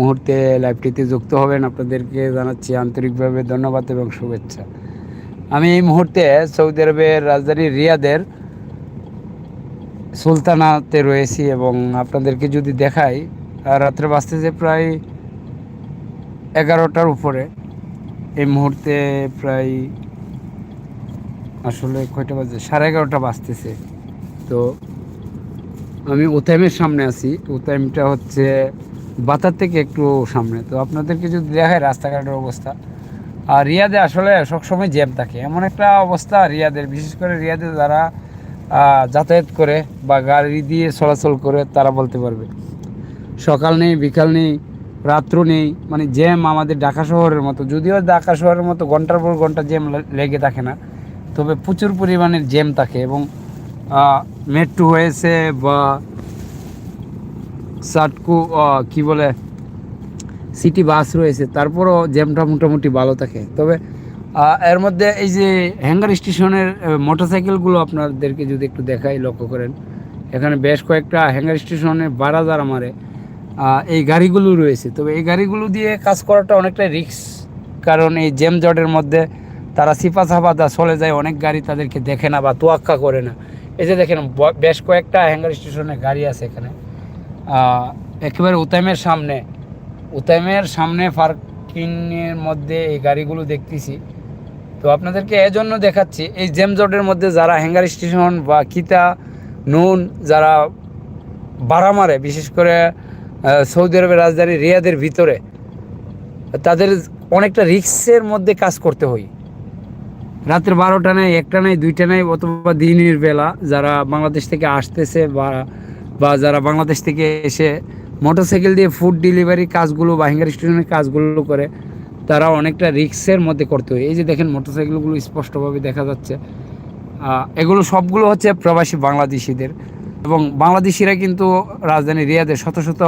মুহূর্তে লাইভটিতে যুক্ত হবেন। আপনাদেরকে জানাচ্ছি আন্তরিকভাবে ধন্যবাদ এবং শুভেচ্ছা। আমি এই মুহূর্তে সৌদি আরবের রাজধানী রিয়াদের সুলতানাতে রয়েছি এবং আপনাদেরকে যদি দেখাই, রাত্রে বাজতেছে প্রায় এগারোটার উপরে। এই মুহূর্তে প্রায় আসলে কয়টা বাজে? সাড়ে এগারোটা বাজতেছে। তো আমি উতাইমের সামনে আছি। উতাইমটা হচ্ছে বাতার থেকে একটু সামনে। তো আপনাদেরকে যদি দেখায় রাস্তাঘাটের অবস্থা, আর রিয়াদে আসলে সবসময় জ্যাম থাকে। এমন একটা অবস্থা রিয়াদের বিশেষ করে রিয়াদে যারা যাতায়াত করে বা গাড়ি দিয়ে চলাচল করে, তারা বলতে পারবে। সকাল নেই, বিকাল নেই, রাত্র নেই মানে জ্যাম আমাদের ঢাকা শহরের মতো। যদিও ঢাকা শহরের মতো ঘণ্টার পর ঘণ্টা জ্যাম লেগে থাকে না, তবে প্রচুর পরিমাণের জ্যাম থাকে এবং মেট্রো হয়েছে বা সাটকু কি বলে সিটি বাস রয়েছে, তারপরও জ্যামটা মোটামুটি ভালো থাকে। তবে এর মধ্যে এই যে হ্যাঙ্গার স্টেশনের মোটরসাইকেলগুলো আপনাদেরকে যদি একটু দেখাই, লক্ষ্য করেন, এখানে বেশ কয়েকটা হ্যাঙ্গার স্টেশনে বাড়া যারা মারে এই গাড়িগুলো রয়েছে। তবে এই গাড়িগুলো দিয়ে কাজ করাটা অনেকটা রিস্ক কারণ এই জ্যাম জটের মধ্যে তারা সিপা সাপাতা চলে যায়, অনেক গাড়ি তাদেরকে দেখে না বা তোয়াক্কা করে না। এই যে দেখেন বেশ কয়েকটা হ্যাঙ্গার স্টেশনে গাড়ি আছে এখানে। একেবারে উতাইমের সামনে উতাইমের সামনে পার্কিংয়ের মধ্যে এই গাড়িগুলো দেখতেছি। তো আপনাদেরকে এজন্য দেখাচ্ছি, এই জেমজটের মধ্যে যারা হ্যাঙ্গার স্টেশন বা কিতা, নুন যারা বাড়া মারে, বিশেষ করে সৌদি আরবের রাজধানী রিয়াদের ভিতরে, তাদের অনেকটা রিক্সের মধ্যে কাজ করতে হয়। রাতের বারোটা নেই, একটা নেই, দুইটা নেই, অথবা দিনের বেলা যারা বাংলাদেশ থেকে আসতেছে বা বা যারা বাংলাদেশ থেকে এসে মোটরসাইকেল দিয়ে ফুড ডেলিভারি কাজগুলো বা হ্যাঙ্গার স্টেশনের কাজগুলো করে, তারা অনেকটা রিক্সের মধ্যে করতে হয়। এই যে দেখেন মোটরসাইকেলগুলো স্পষ্টভাবে দেখা যাচ্ছে। এগুলো সবগুলো হচ্ছে প্রবাসী বাংলাদেশিদের এবং বাংলাদেশিরা কিন্তু রাজধানী রিয়াদের শত শত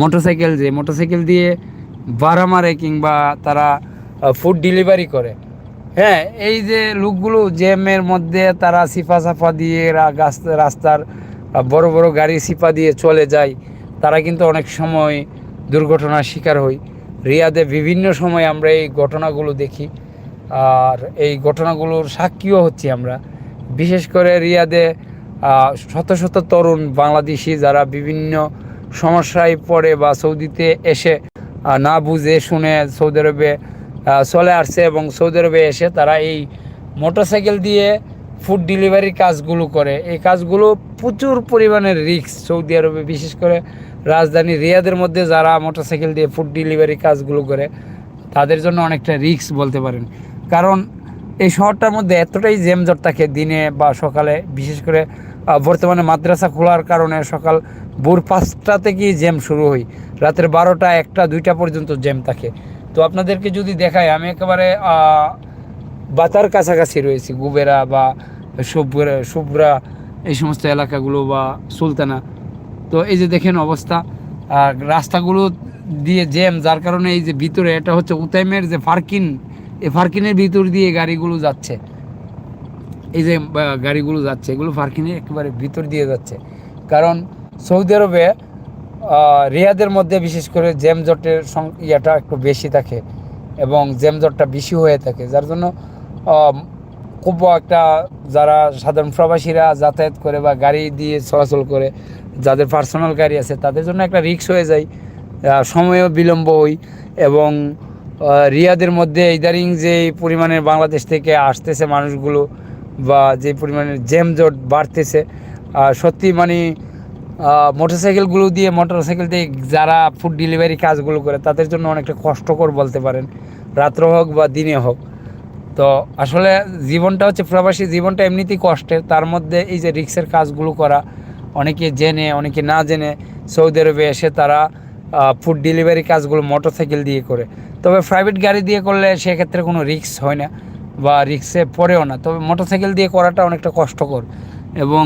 মোটরসাইকেল যে মোটরসাইকেল দিয়ে ভাড়া মারে কিংবা তারা ফুড ডেলিভারি করে। হ্যাঁ এই যে লোকগুলো জ্যামের মধ্যে তারা সিফা সাফা দিয়ে রাস্তার বড় বড় গাড়ি সিপা দিয়ে চলে যায়, তারা কিন্তু অনেক সময় দুর্ঘটনার শিকার হই। রিয়াদে বিভিন্ন সময় আমরা এই ঘটনাগুলো দেখি, আর এই ঘটনাগুলোর সাক্ষীও হচ্ছি আমরা। বিশেষ করে রিয়াদে শত শত তরুণ বাংলাদেশি যারা বিভিন্ন সমস্যায় পড়ে বা সৌদিতে এসে না বুঝে শুনে সৌদি আরবে চলে আসছে এবং সৌদি আরবে এসে তারা এই মোটরসাইকেল দিয়ে ফুড ডেলিভারির কাজগুলো করে। এই কাজগুলো প্রচুর পরিমাণের রিস্ক সৌদি আরবে, বিশেষ করে রাজধানী রিয়াদের মধ্যে যারা মোটরসাইকেল দিয়ে ফুড ডেলিভারি কাজগুলো করে, তাদের জন্য অনেকটা রিক্স বলতে পারেন। কারণ এই শহরটার মধ্যে এতটাই জ্যামজট থাকে দিনে বা সকালে, বিশেষ করে বর্তমানে মাদ্রাসা খোলার কারণে সকাল ভোর পাঁচটা থেকেই জ্যাম শুরু হয়? রাতের বারোটা, একটা, দুইটা পর্যন্ত জ্যাম থাকে। তো আপনাদেরকে যদি দেখায় আমি একেবারে বাতার কাছাকাছি রয়েছি, গুবেরা বা শুভরা শুভরা এই সমস্ত এলাকাগুলো বা সুলতানা। তো এই যে দেখেন অবস্থা, আর রাস্তাগুলো দিয়ে জ্যাম, যার কারণে এই যে ভিতরে, এটা হচ্ছে উতাইমের যে ফার্কিন, এই ফার্কিনের ভিতর দিয়ে গাড়িগুলো যাচ্ছে। এই যে গাড়িগুলো যাচ্ছে, এগুলো ফার্কিনের একেবারে ভিতর দিয়ে যাচ্ছে। কারণ সৌদি আরবে রিয়াদের মধ্যে বিশেষ করে জ্যামজটের ইয়েটা একটু বেশি থাকে এবং জ্যামজটটা বেশি হয়ে থাকে। যার জন্য খুব একটা যারা সাধারণ প্রবাসীরা যাতায়াত করে বা গাড়ি দিয়ে চলাচল করে, যাদের পার্সোনাল গাড়ি আছে, তাদের জন্য একটা রিক্স হয়ে যায়। সময়ও বিলম্ব হই এবং রিয়াদের মধ্যে ইদারিং যে পরিমাণের বাংলাদেশ থেকে আসতেছে মানুষগুলো বা যে পরিমাণের জ্যামজট বাড়তেছে সত্যি মানে মোটরসাইকেলগুলো দিয়ে মোটরসাইকেল দিয়ে যারা ফুড ডেলিভারি কাজগুলো করে, তাদের জন্য অনেকটা কষ্টকর বলতে পারেন। রাত্র হোক বা দিনে হোক। তো আসলে জীবনটা হচ্ছে প্রবাসী জীবনটা এমনিতেই কষ্টের। তার মধ্যে এই যে রিক্সের কাজগুলো করা, অনেকে জেনে, অনেকে না জেনে সৌদি আরবে এসে তারা ফুড ডেলিভারি কাজগুলো মোটরসাইকেল দিয়ে করে। তবে প্রাইভেট গাড়ি দিয়ে করলে সেক্ষেত্রে কোনো রিক্স হয় না বা রিক্সে পড়েও না। তবে মোটরসাইকেল দিয়ে করাটা অনেকটা কষ্টকর এবং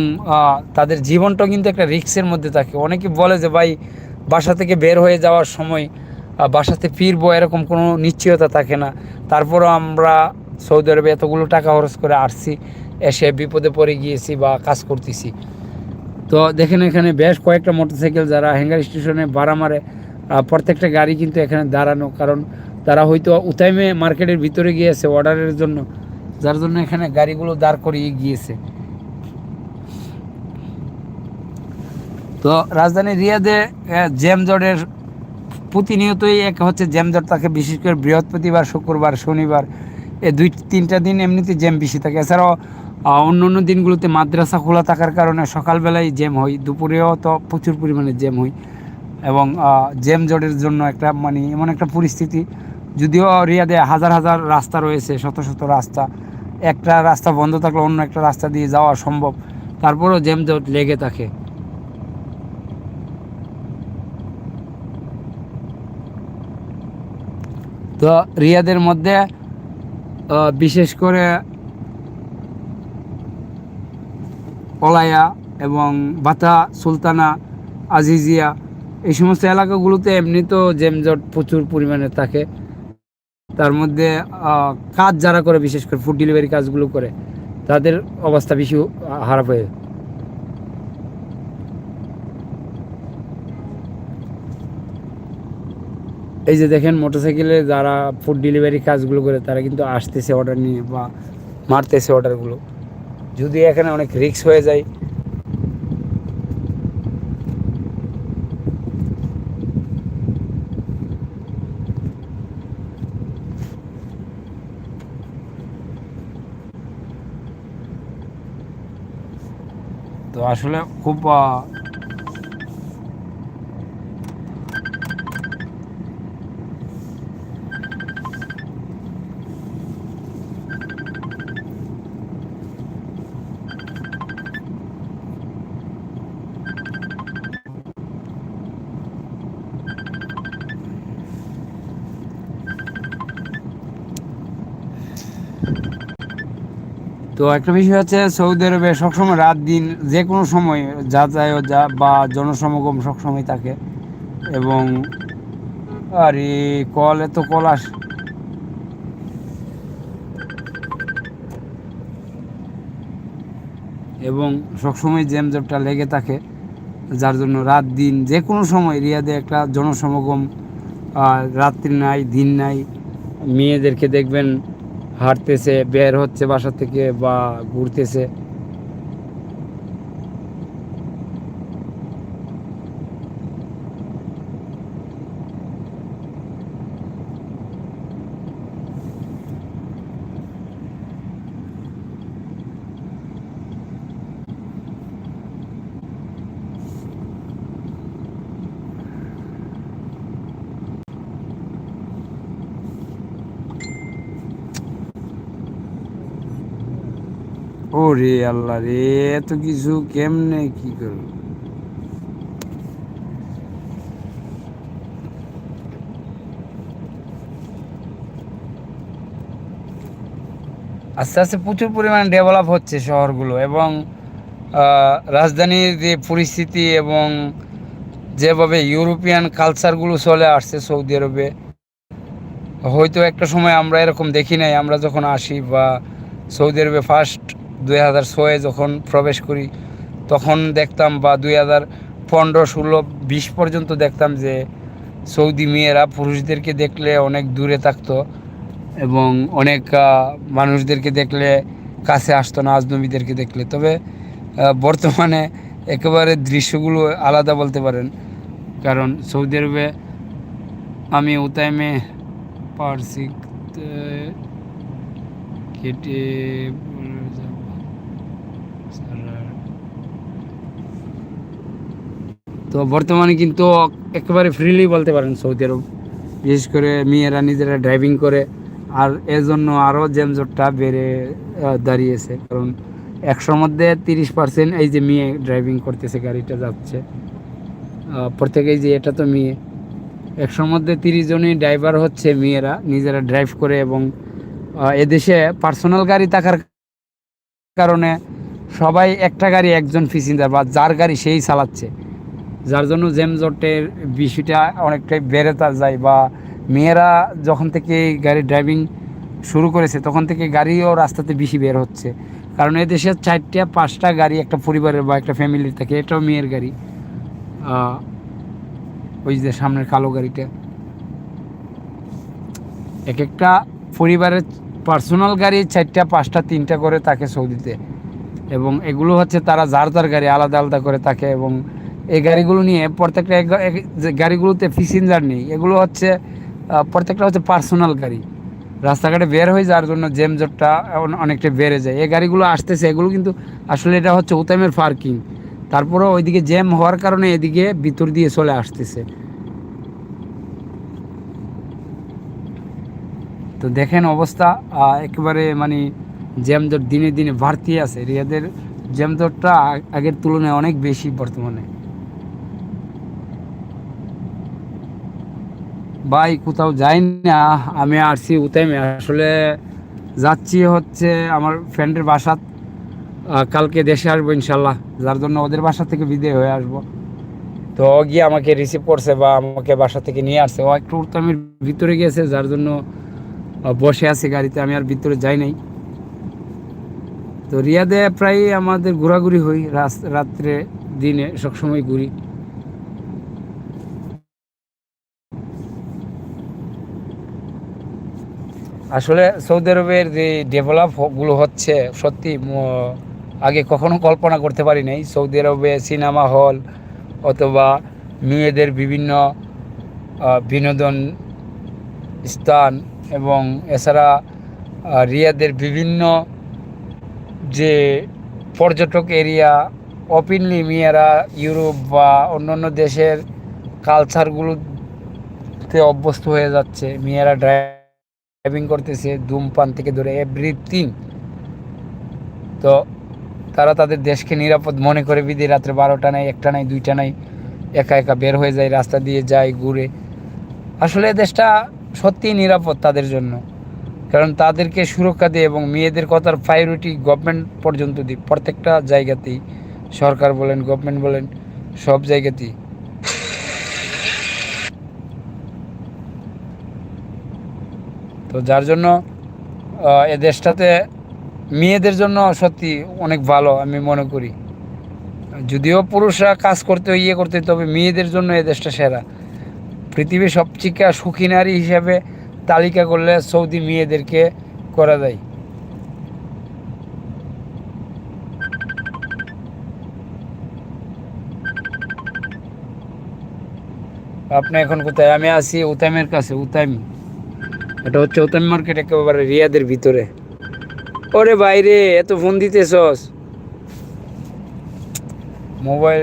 তাদের জীবনটাও কিন্তু একটা রিক্সের মধ্যে থাকে। অনেকে বলে যে, ভাই, বাসা থেকে বের হয়ে যাওয়ার সময় বাসাতে ফিরবো এরকম কোনো নিশ্চয়তা থাকে না। তারপরও আমরা সৌদি আরবে এতগুলো টাকা খরচ করে আসছি, এসে বিপদে পড়ে গিয়েছি বা কাজ করতেছি। তো দেখেন এখানে বেশ কয়েকটা মোটরসাইকেল যারা হ্যাঙ্গার স্টেশনে ভাড়া মারে প্রত্যেকটা গাড়ি কিন্তু এখানে দাঁড়ানো, কারণ তারা হয়তো উতাইমে মার্কেটের ভিতরে গিয়েছে অর্ডারের জন্য, যার জন্য এখানে গাড়িগুলো দাঁড় করিয়ে গিয়েছে। তো রাজধানী রিয়াদে জ্যামজটের প্রতিনিয়তই এক হচ্ছে জ্যামজট থাকে বিশেষ করে বৃহস্পতিবার, শুক্রবার, শনিবার এই দুই, তিনটা দিন এমনিতে জ্যাম বেশি থাকে। এছাড়াও অন্য অন্য দিনগুলোতে মাদ্রাসা খোলা থাকার কারণে সকালবেলায় জ্যাম হয়, দুপুরেও তো প্রচুর পরিমাণে জ্যাম হয় এবং জ্যাম জটের জন্য একটা মানে এমন একটা পরিস্থিতি। যদিও রিয়াদে হাজার হাজার রাস্তা রয়েছে, শত শত রাস্তা। একটা রাস্তা বন্ধ থাকলে অন্য একটা রাস্তা দিয়ে যাওয়া সম্ভব। তারপরেও জ্যাম জট লেগে থাকে। তো রিয়াদের মধ্যে বিশেষ করে অলায়া এবং বাতা, সুলতানা, আজিজিয়া, এই সমস্ত এলাকাগুলোতে এমনি তো জেমজট প্রচুর পরিমাণে থাকে। তার মধ্যে কাজ যারা করে, বিশেষ করে ফুড ডেলিভারি কাজগুলো করে, তাদের অবস্থা বেশি খারাপ হয়ে এই যে দেখেন মোটরসাইকেলে যারা ফুড ডেলিভারি কাজগুলো করে, তারা কিন্তু আসতেছে অর্ডার নিয়ে বা মারতেছে অর্ডারগুলো যদি এখানে অনেক রিস্ক হয়ে যায়। তো আসলে খুব তো একটা বিষয় হচ্ছে, সৌদি আরবে সবসময় রাত দিন যে কোনো সময় যাতায়াত যা বা জনসমাগম সবসময় থাকে এবং আর কল, এত কল আস এবং সবসময় জ্যামজটটা লেগে থাকে, যার জন্য রাত দিন যে কোনো সময় রিয়াদে একটা জনসমাগম রাত্রি নাই, দিন নাই, মেয়েদেরকে দেখবেন হাঁটতেছে বের হচ্ছে বাসা থেকে বা ঘুরতেছে। ও রে আল্লাহ রে, এত কিছু কেমনে কি করব? আস্তে আস্তে প্রচুর পরিমাণে ডেভেলপ হচ্ছে শহরগুলো এবং রাজধানীর যে পরিস্থিতি এবং যেভাবে ইউরোপিয়ান কালচারগুলো চলে আসছে সৌদি আরবে, হয়তো একটা সময় আমরা এরকম দেখি নাই, আমরা যখন আসি বা সৌদি আরবে ফার্স্ট দুই হাজার ছয়ে যখন প্রবেশ করি, তখন দেখতাম বা দুই হাজার পনেরো, ষোলো, বিশ পর্যন্ত দেখতাম যে সৌদি মেয়েরা পুরুষদেরকে দেখলে অনেক দূরে থাকতো এবং অনেক মানুষদেরকে দেখলে কাছে আসতো না, আজনবীদেরকে দেখলে। তবে বর্তমানে একেবারে দৃশ্যগুলো আলাদা বলতে পারেন। কারণ সৌদি আরবে আমি উতাইমে পারসি কেটে বলে যাব। তো বর্তমানে কিন্তু একেবারে ফ্রিলি বলতে পারেন সৌদি আরব। বিশেষ করে মেয়েরা নিজেরা ড্রাইভিং করে, আর এর জন্য আরও জ্যামজটটা বেড়ে দাঁড়িয়েছে। কারণ একশোর মধ্যে তিরিশ পার্সেন্ট এই যে মেয়ে ড্রাইভিং করতেছে, গাড়িটা যাচ্ছে প্রত্যেকেই যে এটা তো মেয়ে। একশোর মধ্যে তিরিশ জনই ড্রাইভার হচ্ছে মেয়েরা, নিজেরা ড্রাইভ করে এবং এদেশে পার্সোনাল গাড়ি থাকার কারণে সবাই একটা গাড়ি একজন প্যাসেঞ্জার বা যার গাড়ি সেই চালাচ্ছে। যার জন্য জ্যামজটের বিষয়টা অনেকটাই বেড়ে যায় বা মেয়েরা যখন থেকে গাড়ি ড্রাইভিং শুরু করেছে, তখন থেকে গাড়িও রাস্তাতে বেশি বের হচ্ছে। কারণ এদেশে চারটা, পাঁচটা গাড়ি একটা পরিবারের বা একটা ফ্যামিলির থাকে, এটাও মেয়ের গাড়ি। ওই যে সামনের কালো গাড়িটা। এক একটা পরিবারের পার্সোনাল গাড়ি চারটা, পাঁচটা, তিনটা করে তাকে সৌদিতে এবং এগুলো হচ্ছে তারা যার যার গাড়ি আলাদা আলাদা করে থাকে এবং গাড়িগুলো নিয়ে প্রত্যেকটা গাড়িগুলোতে প্যাসেঞ্জার নেই, এগুলো হচ্ছে প্রত্যেকটা হচ্ছে পার্সোনাল গাড়ি। রাস্তাঘাটে বের হয়ে যাওয়ার জন্য জ্যামজটটা অনেকটা বেড়ে যায়। এই গাড়িগুলো আসতেছে, এগুলো কিন্তু আসলে এটা হচ্ছে উতামের পার্কিং তারপরেও ওইদিকে জ্যাম হওয়ার কারণে এদিকে ভিতর দিয়ে চলে আসতেছে। তো দেখেন অবস্থা একেবারে মানে জ্যামজট দিনে দিনে বাড়তি আছে। রিয়াদের জ্যামজটটা আগের তুলনায় অনেক বেশি বর্তমানে। ভাই কোথাও যাই না, আমি আসছি উতাইমে। আসলে যাচ্ছি হচ্ছে আমার ফ্রেন্ডের বাসাত কালকে দেশে আসব ইনশাল্লাহ। যার জন্য ওদের বাসা থেকে বিদায় হয়ে আসব। তো ও গিয়ে আমাকে রিসিভ করছে বা আমাকে বাসা থেকে নিয়ে আসছে। ও একটু উত্তমের ভিতরে গিয়েছে যার জন্য বসে আছে গাড়িতে। আমি আর ভিতরে যাই নাই। তো রিয়াদে প্রায় আমাদের ঘোরাঘুরি হই রাত্রে দিনে সবসময় ঘুরি। আসলে সৌদি আরবের যে ডেভেলপগুলো হচ্ছে, সত্যি আগে কখনো কল্পনা করতে পারি নাই। সৌদি আরবে সিনেমা হল অথবা মেয়েদের বিভিন্ন বিনোদন স্থান এবং এছাড়া রিয়াদের বিভিন্ন যে পর্যটক এরিয়া ওপেনলি মেয়েরা ইউরোপ বা অন্যান্য দেশের কালচারগুলোতে অভ্যস্ত হয়ে যাচ্ছে, মেয়েরা ড্রাইভিং করতেছে ধূমপান থেকে ধরে এভরিথিং তো তারা তাদের দেশকে নিরাপদ মনে করে বিধি রাত্রে বারোটা নাই, একটা নাই, দুইটা নাই, একা একা বের হয়ে যায়, রাস্তা দিয়ে যায়, ঘুরে। আসলে দেশটা সত্যিই নিরাপদ তাদের জন্য। কারণ তাদেরকে সুরক্ষা দিয়ে এবং মেয়েদের কথার প্রায়োরিটি গভর্নমেন্ট পর্যন্ত দিই প্রত্যেকটা জায়গাতেই। সরকার বলেন গভর্নমেন্ট বলেন, সব জায়গাতেই। তো যার জন্য এ দেশটাতে মেয়েদের জন্য সত্যি অনেক ভালো আমি মনে করি। যদিও পুরুষরা কাজ করতে ইয়ে করতে, তবে মেয়েদের জন্য এ দেশটা সেরা। পৃথিবীর সবচেয়ে সুখী নারী হিসাবে তালিকা করলে সৌদি মেয়েদেরকে করা যায়। আপনি এখন কোথায়? আমি আছি উতাইমের কাছে, উতাইম। এটা হচ্ছে উতাইম মার্কেট একেবারে রিয়াদের ভিতরে। ওরে বাইরে, এত ফোন দিতেছস। মোবাইল।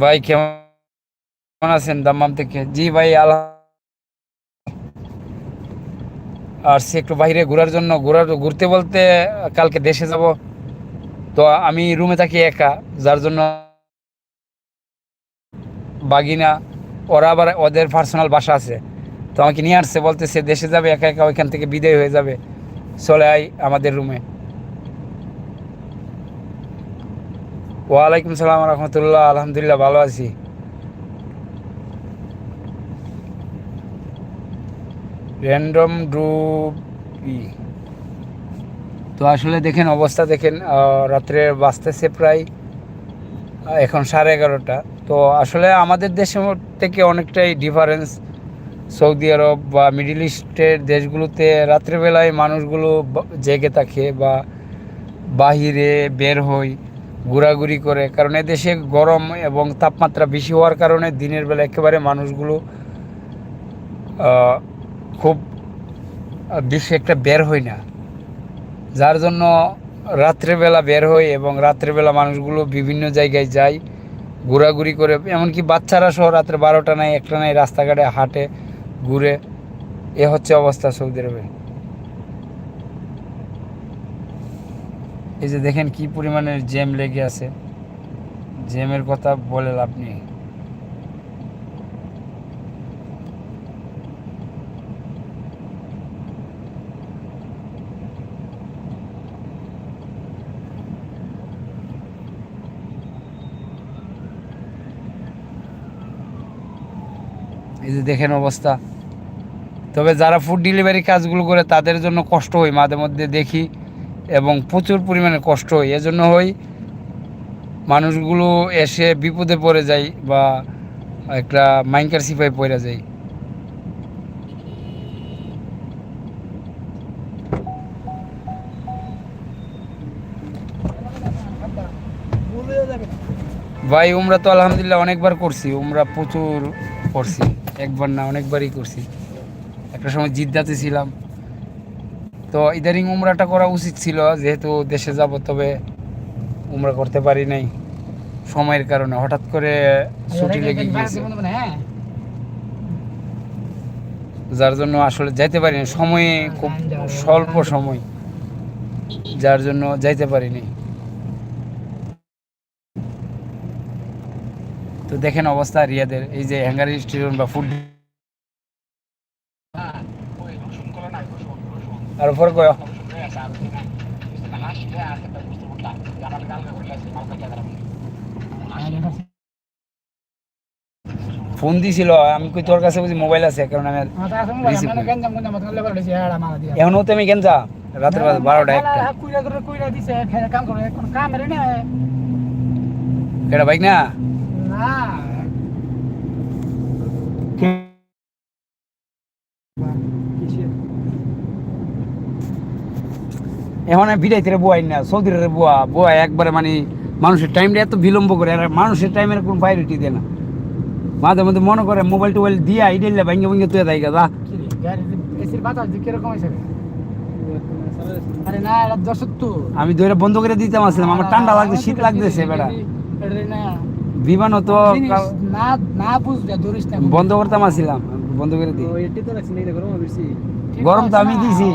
ভাই, কেমন আছেন দাম্মাম থেকে? জি ভাই আল্লাহ আর সে একটু বাইরে ঘোরার জন্য, ঘোরার ঘুরতে বলতে কালকে দেশে যাব। তো আমি রুমে থাকি একা, যার জন্য বাগিনা, ওরা আবার ওদের পার্সোনাল বাসা আছে। তো আমাকে নিয়ে আসছে, বলতেছে দেশে যাবে, একা একা ওইখান থেকে বিদায় হয়ে যাবে। চলে আই আমাদের রুমে। ওয়ালাইকুম সালাম রহমতুল্লাহ, আলহামদুলিল্লাহ ভালো আছি। র্যান্ডম ড্রুপি তো আসলে দেখেন, অবস্থা দেখেন রাত্রে বাঁচতেছে প্রায় এখন সাড়ে এগারোটা। তো আসলে আমাদের দেশের থেকে অনেকটাই ডিফারেন্স সৌদি আরব বা মিডিল ইস্টের দেশগুলোতে রাত্রেবেলায় মানুষগুলো জেগে থাকে বা বাহিরে বের হয় ঘোরাঘুরি করে। কারণ এদেশে গরম এবং তাপমাত্রা বেশি হওয়ার কারণে দিনের বেলা একেবারে মানুষগুলো খুব বেশি একটা বের হয় না। যার জন্য রাত্রেবেলা বের হয় এবং রাত্রেবেলা মানুষগুলো বিভিন্ন জায়গায় যায় ঘোরাঘুরি করে, এমনকি বাচ্চারা সহ রাত্রে বারোটা নাই, একটা নাই, রাস্তাঘাটে হাঁটে, ঘুরে। এ হচ্ছে অবস্থা সৌদি আরবে। এই যে দেখেন কি পরিমাণের জ্যাম লেগে আছে। জ্যামের কথা বলে লাভ নেই। যে দেখেন অবস্থা। তবে যারা ফুড ডেলিভারি কাজগুলো করে, তাদের জন্য কষ্ট হয়, মাঝে মধ্যে দেখি এবং প্রচুর পরিমাণে কষ্ট হয়। এজন্য হয়, মানুষগুলো এসে বিপদে পড়ে যায় বা একটা মাইনকার সিপাই পড়ে যায়। ভাই, উমরা তো আলহামদুলিল্লাহ অনেকবার করছি, উমরা প্রচুর করছি। একবার না অনেকবারই করছি। একটা সময় জিদ্দাতে ছিলাম। তো ইদারিং উমরাটা করা উচিত ছিল যেহেতু দেশে যাব তবে উমরা করতে পারি নাই সময়ের কারণে। হঠাৎ করে ছুটি লেগে গিয়েছে। হ্যাঁ? যার জন্য আসলে যাইতে পারি না সময়ে খুব স্বল্প সময়। যার জন্য যাইতে পারিনি। তো দেখেন অবস্থা রিয়াদের এই যে হ্যাঙ্গার রেস্টুরেন্ট বা ফুড আর উপর ফোন দিছিল আমি কই তোর কাছে বুঝি মোবাইল আছে কারণ আমি Receive করি। এখনও তো আমি কেন যা? রাতের বারোটা একটা। এটা বাইক না? এখন আমি বিদাইতে বুয়াই না সৌদির বুয়া বুয়া একবারে মানে মানুষের টাইমটা এত বিলম্ব করে আর মানুষের টাইমের কোনো প্রায়োরিটি দেয় না। মাঝে মধ্যে মনে করে মোবাইল টোবাইল দিয়া ইডেলে ভাঙ্গে ভাঙ্গে তুই দেয় গা আমি ধরে বন্ধ করে দিতাম আসলাম আমার ঠান্ডা লাগছে শীত লাগতেছে বেটা বিমানও তো না না বুঝলে ধরিস না বন্ধ করতাম আসছিলাম বন্ধ করে দিই। গরম তো আছে আমি দিছি।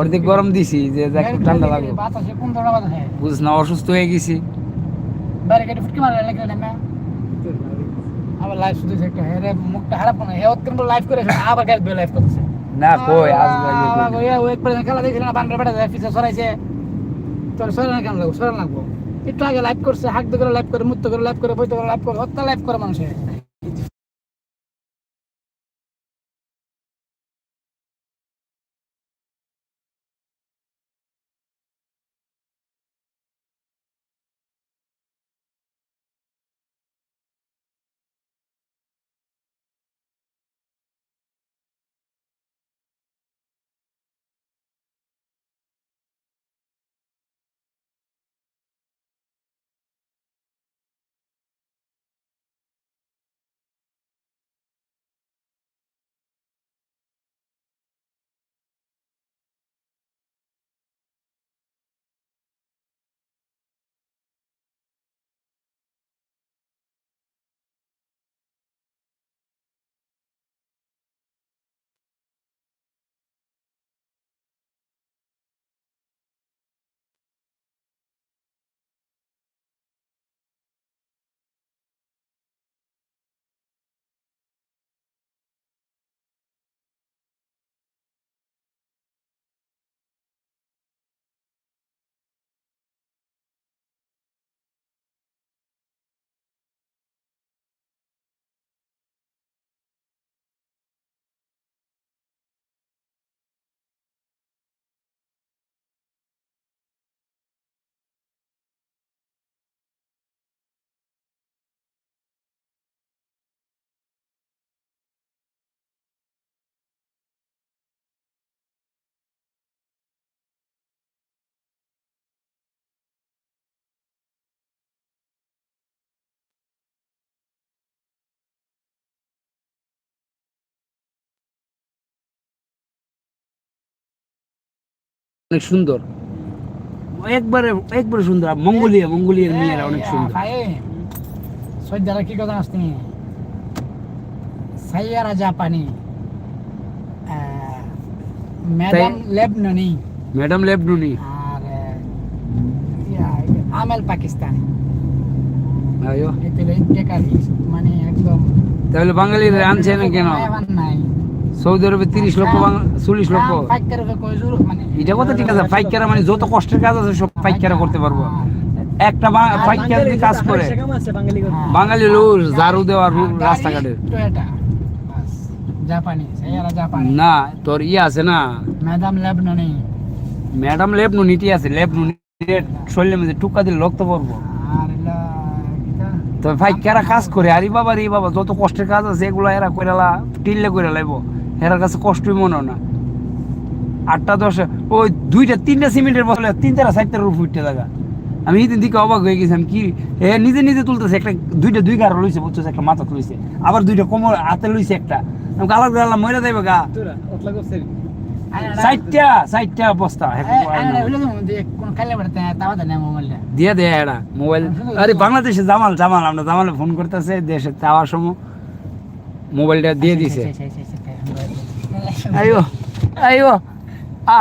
অর্ধেক গরম দিছি যে দেখ একটু ঠান্ডা লাগবে। ধরনের বাতাস না অসুস্থ হয়ে গেছি। বাইরে ফুটকি মারে লাগে না আবার লাইভ শুধু একটা হেরে মুখটা হারাপ না হে অত্যন্ত লাইভ করে আবার গাছ লাইভ করতেছে। না কই আজ ওই একবার খেলা বেটা সরাইছে। তোর সরানো কেন লাগবো? সরানো লাগবো? একটু আগে লাইভ করছে হাক করে লাইভ করে মুক্ত করে লাইভ করে, বইতে করে লাইভ করে, হত্যা লাইভ করে মানুষের। অনেক সুন্দর। একবারে একবারে সুন্দর। মঙ্গোলিয়া মঙ্গোলিয়ার মেয়েরা অনেক সুন্দর। সজ্জারা কি কথা আসতে সাইয়ারা জাপানি। ম্যাডাম লেবননি। ম্যাডাম লেবনুনি। আর আমেল পাকিস্তানি। আয়ো। মানে একদম তাহলে বাঙালিরা আনছে না কেন? নাই। সৌদি আরবে তিরিশ লক্ষ চল্লিশ লক্ষ। জোর মানে। এটা কথা ঠিক আছে পাইকারা মানে যত কষ্টের কাজ আছে সব পাইকারা করতে পারব। একটা পাইকার যদি কাজ করে হ্যাঁ। বাঙালি লোক। ঝাড়ু দেওয়ার জাপানি না তোর ইয়ে আছে না? ম্যাডাম লেবনু আছে লেবনু শরীরের মধ্যে টুকা দিলে রক্ত পড়ব। আর তো ভাই কেরা কাজ করে? আরে বাবা রে বাবা যত কষ্টের কাজ আছে এগুলো এরা কইরালা টিললে করে লাইব। এরার কাছে কষ্টই মনে না। আটটা দশ ওই দুইটা তিনটা সিমেন্টের বদলে তিনটা চারটার উপর উঠতে থাকা আমি এই দিকে অবাক হয়ে গেছিলাম কি এ নিজে নিজে তুলতেছে একটা দুইটা দুই গাড়ো লইছে বুঝছ একটা মাথা লইছে আবার দুইটা কোমর হাতে লইছে একটা। আমি গালার গালা মরে যাইবে গা। বস্তা বেড়াতে তাওয়া দেয় না মোবাইলটা দিয়ে। দে এরা মোবাইল। আরে বাংলাদেশে জামাল জামাল আমরা জামালে ফোন করতেছে দেশে যাওয়ার সময় মোবাইলটা দিয়ে দিছে। আইও আইও আ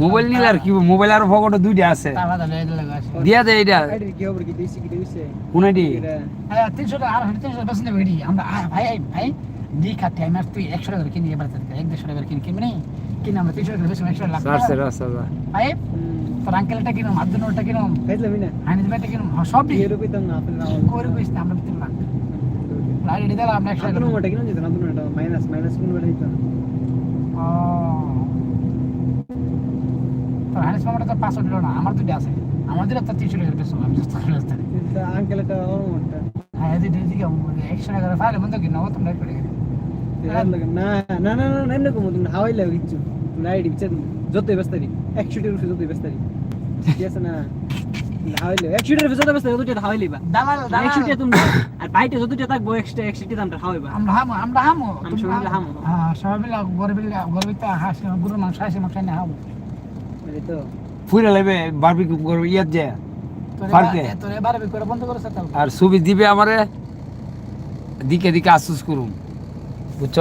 মোবাইল নিলে আর কি মোবাইল আর পকেটে দুইটা আছে দেয় লাগে দিয়া দে এটা আইডি কি হবে কি দেশি কি দেশি কোনটি এটা হ্যাঁ তিনশো টাকা আর তিনশো টাকা বেশি নেবে আমরা ভাই ভাই দি খাতে আমি আর তুই একশো টাকা করে কিনি এবার এক দেড়শো টাকা করে কিনি কিনবি কিনে আমরা তিনশো টাকা বেশি একশো ভাই তোর আঙ্কেলটা কিনুম আব্দুল নোটটা কিনুম না? হানিস ভাইটা কিনুম সব না না করে কইস আমরা তিন লাখ লাইট দিলাম আমরা একশো আপনি টাকা মোটা কিনো যেত না আপনি এটা মাইনাস মাইনাস কোন বেলা দিতাম ও। তোর হানিস মামাটা তো পাঁচশো দিল না আমার দুটো আছে। আমার দুটো তো তিনশো টাকা বেশি আমি just করে আসতে কিন্তু আঙ্কেল এটা অমরটা হ্যাঁ এদিকে এদিকে একশো টাকা ফাইলে বন্ধ কিনা তোমরা করে না না না না এমনি কম তুমি হাওয়াই লাগে কিচ্ছু। বিচার যতই ব্যস্তারি একশো টির যতই ব্যস্তারি আছে না? দালাল তুমি আর বাইটে যত টিয়া থাকব এক্সট্রা একশো টিয়া দামটা হাওয়াইবা আমরা হামো আমরা হামো। আমরা সবাই হামো। হ্যাঁ সবাই মিলে গরু মিলে হাসি মাংস হাসি মাংস নিয়ে হামো। এই তো। ফুইরা লাইবে বারবিকিউ করবে ইয়াত তোর করে বন্ধ করেছে তো আর ছবি দিবে আমারে দিকে দিকে আফসোস করুম বুঝছ?